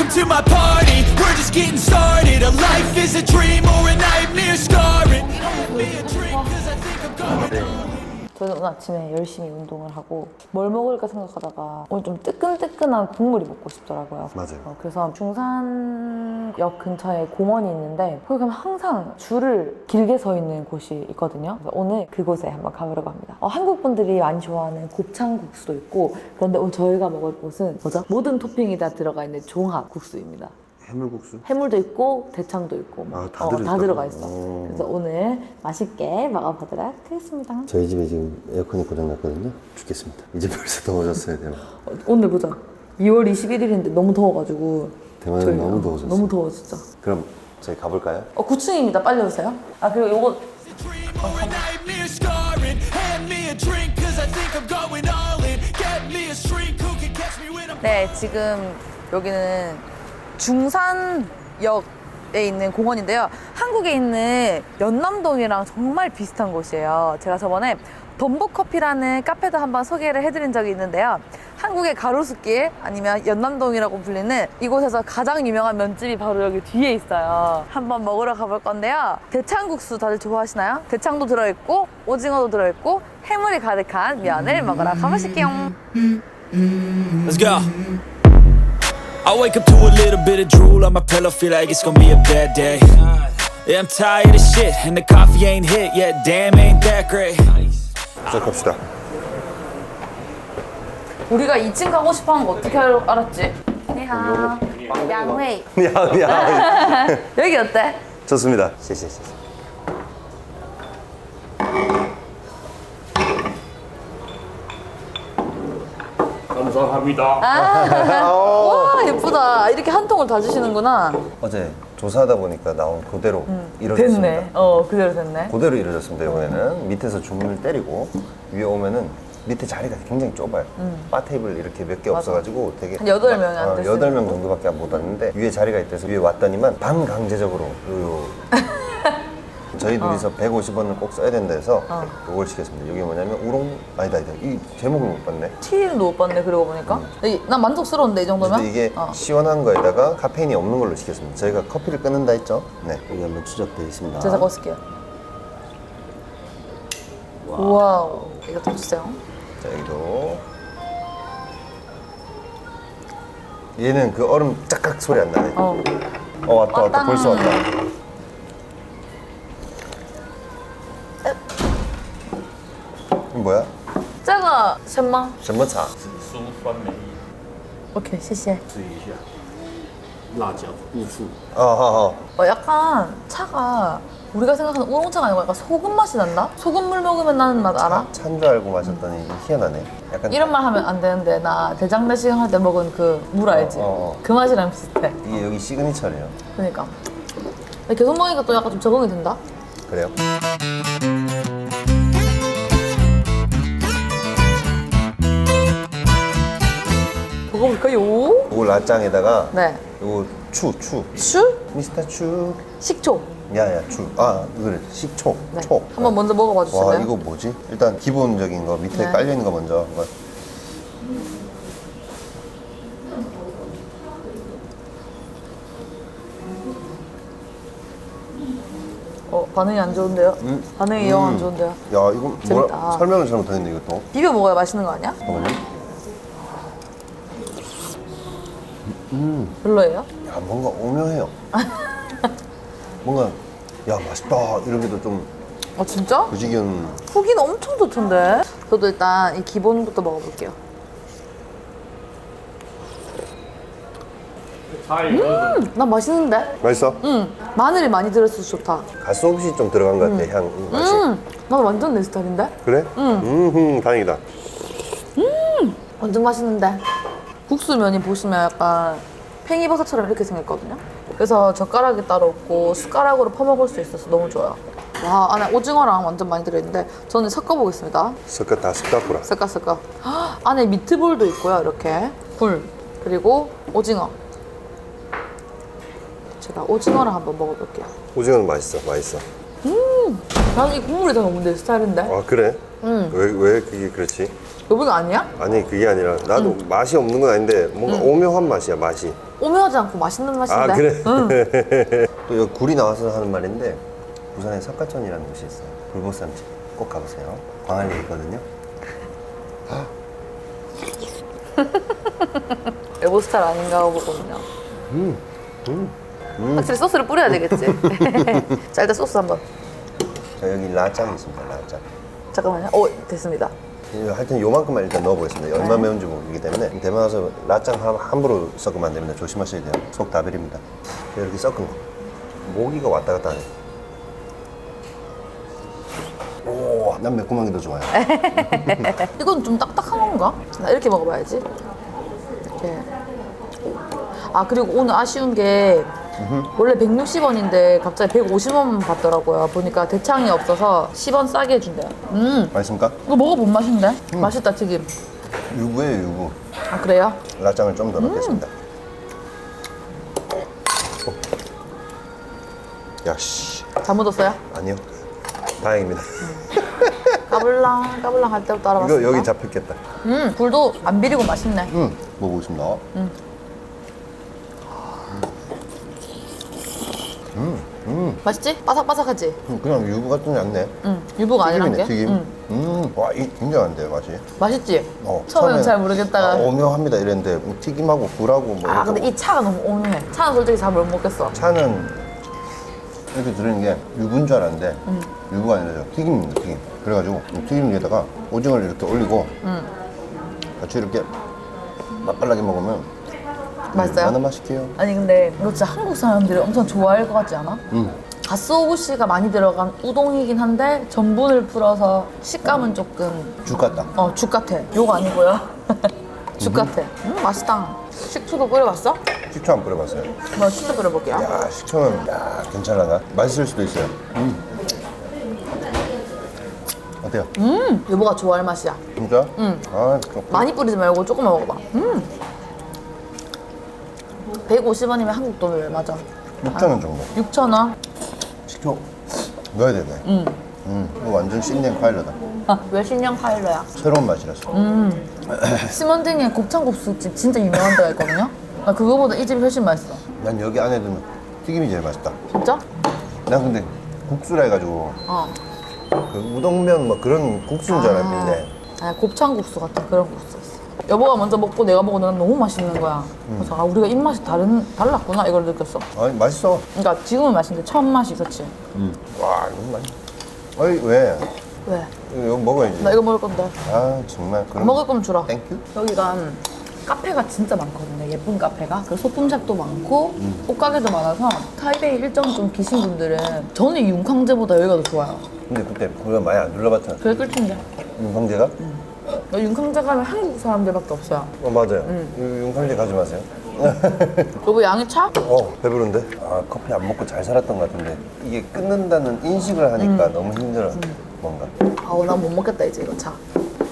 Welcome to my party. We're just getting started. A life is a dream or a nightmare scarring. Hand me a drink, cause I think I'm going. 저는 오늘 아침에 열심히 운동을 하고 뭘 먹을까 생각하다가 오늘 좀 뜨끈뜨끈한 국물이 먹고 싶더라고요. 맞아요. 어, 그래서 중산역 근처에 공원이 있는데 거기 가면 항상 줄을 길게 서 있는 곳이 있거든요. 그래서 오늘 그곳에 한번 가보려고 합니다. 어, 한국 분들이 많이 좋아하는 곱창국수도 있고 그런데 오늘 저희가 먹을 곳은 뭐죠? 모든 토핑이 다 들어가 있는 종합 국수입니다. 해물국수? 해물도 있고 대창도 있고 막, 아, 다 어, 다 들어있다고? 들어가 있어. 오. 그래서 오늘 맛있게 먹어보도록 하겠습니다. 저희 집에 지금 에어컨이 고장났거든요. 죽겠습니다. 이제 벌써 더워졌어요, 대만. 어, 오늘 보자. 2월 21일인데 너무 더워가지고. 대만은 저희, 너무 어, 더워졌어요. 너무 더워 진짜. 그럼 저희 가볼까요? 어 9층입니다. 빨리 오세요. 아 그리고 요거 dream or a nightmare scarring. Hand me a drink, cause I think I'm going all in. Get me a shrink who can catch me when I'm. 네 지금 여기는 중산역에 있는 공원인데요. 한국에 있는 연남동이랑 정말 비슷한 곳이에요. 제가 저번에 덤보커피라는 카페도 한번 소개를 해드린 적이 있는데요. 한국의 가로수길 아니면 연남동이라고 불리는 이곳에서 가장 유명한 면집이 바로 여기 뒤에 있어요. 한번 먹으러 가볼 건데요. 대창국수 다들 좋아하시나요? 대창도 들어있고 오징어도 들어있고 해물이 가득한 면을 먹으러 가보실게요. Let's go. I wake up to a little bit of drool on my pillow, feel like it's gonna be a bad day. Yeah, I'm tired of shit, and the coffee ain't hit yet. Damn, ain't that great. 시작합시다. 우리가 2층 가고 싶어 하는 거 어떻게 알- 알았지? 니하 양회 야, 야. 여기 어때? 좋습니다. 시시시. 감사합니다. 와 예쁘다 이렇게 한 통을 다 주시는구나 어제 조사하다 보니까 나온 그대로 이루어졌습니다. 됐네 어 그대로 됐네 그대로 이루어졌습니다. 이번에는 밑에서 주문을 때리고 위에 오면은 밑에 자리가 굉장히 좁아요. 바 테이블 이렇게 몇 개 없어가지고 되게 한 여덟 명이 안 됐어요. 여덟 명 정도밖에 못 왔는데 위에 자리가 있대서 위에 왔더니만 반강제적으로 요 저희 둘이서 150원을 꼭 써야 된다 해서 그걸 시켰습니다. 이게 뭐냐면 우롱 아니다 아니다 이 제목을 못 봤네. 티를 못 봤네 그러고 보니까 이- 난 만족스러운데 이 정도면? 근데 이게 어. 시원한 거에다가 카페인이 없는 걸로 시켰습니다. 저희가 커피를 끊는다 했죠? 네. 여기 한번 추적되어 있습니다. 제가 먹을게요 와우 이거 더 주세요 자, 여기도. 얘는 그 얼음 짝깍 소리 안 나네. 어, 어 왔다, 왔다. 왔다. 벌써 왔다. 뭐야? 这个什么什么茶?紫苏酸梅 오케이 谢谢试一下，辣椒乌醋， 어, 어, 어. 어, 약간 차가 우리가 생각하는 우롱차가 아니고 약간 소금 맛이 난다? 소금물 먹으면 나는 맛 알아? 찬 줄 알고 마셨더니 희한하네. 약간 이런 말 하면 안 되는데 나 대장내시 할 때 먹은 그 물 알지? 어, 어. 그 맛이랑 비슷해 이게 여기 시그니처래요. 그러니까 근데 계속 먹으니까 또 약간 좀 적응이 된다? 그래요? 먹어볼까요? 이거 라짱에다가 네 이거 추, 추. 술? 미스터 추. 식초 야야 추. 아, 그래. 식초. 네. 초. 한번 먼저 먹어봐 와 주실래요? 이거 뭐지? 일단 기본적인 거 밑에 네. 깔려 있는 거 먼저 한번. 어, 반응이 안 좋은데요? 반응이 영 안 좋은데요? 야 이거 재밌다. 뭐라 설명을 잘못했는데 이것도. 비벼 먹어야 맛있는 거 아니야? 잠깐만요. 음. 별로예요? 야, 뭔가 오묘해요. 뭔가 야 맛있다 이러기도 좀 아 진짜? 무지견 후기는 엄청 좋던데. 저도 일단 이 기본부터 먹어볼게요. 음, 난 맛있는데? 맛있어? 음, 마늘이 많이 들어있어서 좋다. 가스 없이 좀 들어간 것 같아 음. 향 음, 맛이. 음, 난 완전 내 스타일인데? 그래? 음. 음 다행이다. 음, 완전 맛있는데. 국수면이 보시면 약간 팽이버섯처럼 이렇게 생겼거든요? 그래서 젓가락이 따로 없고 숟가락으로 퍼먹을 수 있어서 너무 좋아요 와 안에 오징어랑 완전 많이 들어있는데 저는 섞어보겠습니다 섞어 다 섞었구나. 섞어 섞어 헉, 안에 미트볼도 있고요 이렇게 굴 그리고 오징어 제가 오징어를 한번 먹어볼게요 오징어는 맛있어, 맛있어. 나는 이 국물이 더내 스타일인데 아 그래? 응. 왜왜 그게 그렇지? 여보가 아니야? 아니 그게 아니라 나도 맛이 없는 건 아닌데 뭔가 오묘한 맛이야 맛이. 오묘하지 않고 맛있는 맛인데. 아 그래? 또 여기 굴이 나와서 하는 말인데 부산에 석가천이라는 곳이 있어요. 불보쌈집 꼭 가보세요. 광안리에 있거든요. 여보 스타일 아닌가 보거든요. 확실히 소스를 뿌려야 되겠지. 자 일단 소스 한번. 자 여기 라짱이 있습니다. 라짱. 잠깐만요. 오 됐습니다. 이거 하여튼 요만큼만 일단 넣어보겠습니다. 얼마 매운지 모르기 때문에 대만 와서 라짱 함- 함부로 섞으면 안 됩니다. 조심하셔야 돼요. 속다 베립니다. 이렇게 섞은 거. 모기가 왔다 갔다 하네. 오, 난 매콤한 게 더 좋아요. 이건 좀 딱딱한 건가? 나 이렇게 먹어봐야지. 이렇게. 아 그리고 오늘 아쉬운 게 원래 160원인데 갑자기 150원 받더라고요. 보니까 대창이 없어서 10원 싸게 해준대요. 음, 맛있습니까? 이거 먹어본 맛인데? 맛있다 튀김. 유부예요, 유부. 아 그래요? 라짱을 좀 더 넣겠습니다. 오. 야, 씨. 잘 묻었어요? 아니요. 다행입니다. 까불랑 까불랑 할 때부터 알아봤습니다. 이거 여기 잡혔겠다. 음, 굴도 안 비리고 맛있네. 음, 먹어보겠습니다. 맛있지? 바삭바삭하지? 음, 그냥 유부 같은 게 않네. 응, 유부가 아니란 게. 튀김이네, 튀김. 응. 음, 와, 이 굉장한데, 맛이. 맛있지? 어, 처음엔 잘 모르겠다가. 아, 오묘합니다 이랬는데 뭐 튀김하고 굴하고 뭐 아, 이거 근데 이 차가 너무 오묘해. 차는 솔직히 잘 못 먹겠어. 차는 이렇게 들으는 게 유부인 줄 알았는데 음. 유부가 아니라 튀김입니다 튀김 그래가지고 이 튀김 위에다가 오징어를 이렇게 올리고 음. 같이 이렇게 맛깔나게 먹으면 맛있어요? 나는 맛있게요 아니 근데 이거 진짜 한국 사람들이 엄청 좋아할 것 같지 않아? 음. 가스오부시가 많이 들어간 우동이긴 한데 전분을 풀어서 식감은 조금 죽 같다 어 죽 같아. 욕 아니고요. 죽 같아. 음 맛있다. 식초도 끓여봤어? 식초 안 뿌려봤어요 뭐 식초 끓여볼게요. 야 식초는 야 괜찮아나 맛있을 수도 있어요 음. 어때요? 음 여보가 좋아할 맛이야. 진짜? 아 조금 많이 뿌리지 말고 조금만 먹어봐. 음. 150원이면 한국 돈을 맞아. 6,000원 정도 6,000원? 식초 넣어야 되네 음. 이거 완전 신년 파일러다 아, 왜 신령 파일러야? 새로운 맛이라서 심원딩에 곱창국수집 진짜 유명한 데가 있거든요? 아, 그거보다 이 집이 훨씬 맛있어. 난 여기 안에 두면 튀김이 제일 맛있다. 진짜? 난 근데 국수라 해가지고 어. 그 우동면 뭐 그런 국수인 줄 알았는데 아, 곱창국수 같은 그런 국수 있어. 여보가 먼저 먹고 내가 먹고 난 너무 맛있는 거야. 그래서 아, 우리가 입맛이 다른, 달랐구나 이걸 느꼈어. 아니 맛있어. 그러니까 지금은 맛있는데 처음 맛이 있었지. 와 이거 맛. 아니 왜? 왜? 이거 먹어야지. 나 이거 먹을 건데. 아 정말 그럼. 먹을 거면 주라. 땡큐. 여기가 카페가 진짜 많거든요. 예쁜 카페가. 그리고 소품샵도 많고 옷가게도 많아서 타이베이 일정 좀 기신 분들은 저는 이 윤캉제보다 여기가 더 좋아요. 근데 그때 우리가 많이 안 둘러봤잖아. 그게 꿀텐데. 윤광재가? 윤캉제 가면 한국 사람들밖에 없어요. 어 맞아요. 이 윤광재 가지 마세요. 여보 양이 차? 어 배부른데? 아 커피 안 먹고 잘 살았던 것 같은데 이게 끊는다는 인식을 하니까 너무 힘들어. 뭔가. 아우 난 못 먹겠다 이제 이거 차.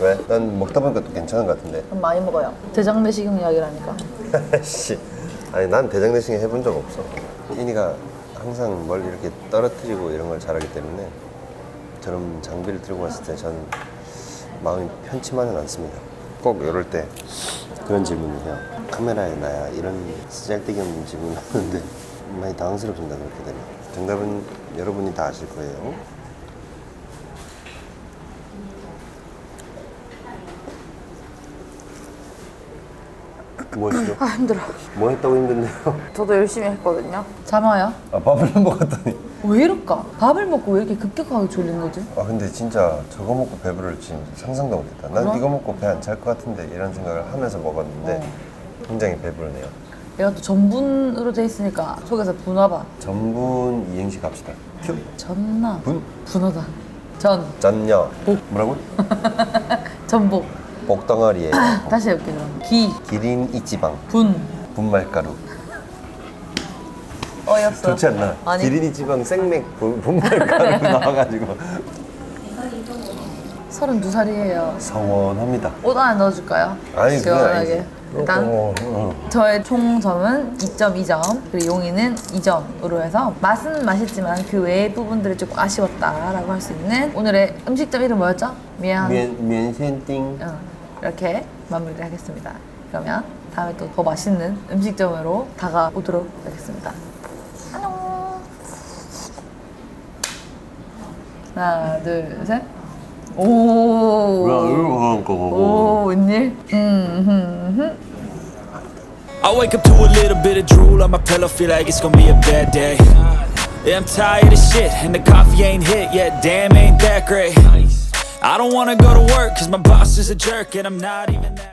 왜? 난 먹다 보니까 또 괜찮은 것 같은데. 그럼 많이 먹어요. 대장내시경 이야기라니까. 씨. 아니 난 대장내시경 해본 적 없어. 이니가 항상 뭘 이렇게 떨어뜨리고 이런 걸 잘하기 때문에 저런 장비를 들고 갔을 때 저는 마음이 편치만은 않습니다. 꼭 이럴 때 그런 질문을 해요. 카메라에 나야 이런 쓰잘데기 없는 질문을 하는데 많이 당황스럽습니다. 그렇게 되면. 정답은 여러분이 다 아실 거예요. 뭐 하시죠? 아 힘들어. 뭐 했다고 힘든데요? 저도 열심히 했거든요. 잠아요? 아 밥을 먹었더니 왜 이럴까? 밥을 먹고 왜 이렇게 급격하게 졸린 거지? 아 근데 진짜 저거 먹고 배부를 지금 상상도 못했다 난 그럼? 이거 먹고 배 안 찰 것 같은데 이런 생각을 하면서 먹었는데 어. 굉장히 배부르네요 얘가 또 전분으로 돼 있으니까 속에서 분화봐. 전분 이행시 갑시다 큐 전나. 분? 분하다. 전. 전녀 뭐라고? 전복. 복덩어리에 다시 해볼게 그럼. 기. 기린 이지방 분. 분말가루 어이없어. 좋지 않나? 아니. 기린 이 지방 생맥 분- 분말가루 나와가지고 32살이에요. 서원합니다 옷 안에 넣어줄까요? 아니 그건 시원하게. 아니지 일단 어, 어. 저의 총점은 2.2점 그리고 용이는 2점으로 해서 맛은 맛있지만 그 외의 부분들이 조금 아쉬웠다라고 할 수 있는 오늘의 음식점 이름 뭐였죠? 미안 면, 면센띵 어. 이렇게 마무리를 하겠습니다. 그러면 다음에 또 더 맛있는 음식점으로 다가오도록 하겠습니다. 하나, 둘, 셋. 오. 오, 웬일? 음, 흠, 흠. I wake up to a little bit of drool on my pillow, feel like it's gonna be a bad day. Yeah, I'm tired of shit, and the coffee ain't hit yet, damn, ain't that great. I don't wanna go to work, cause my boss is a jerk, and I'm not even that.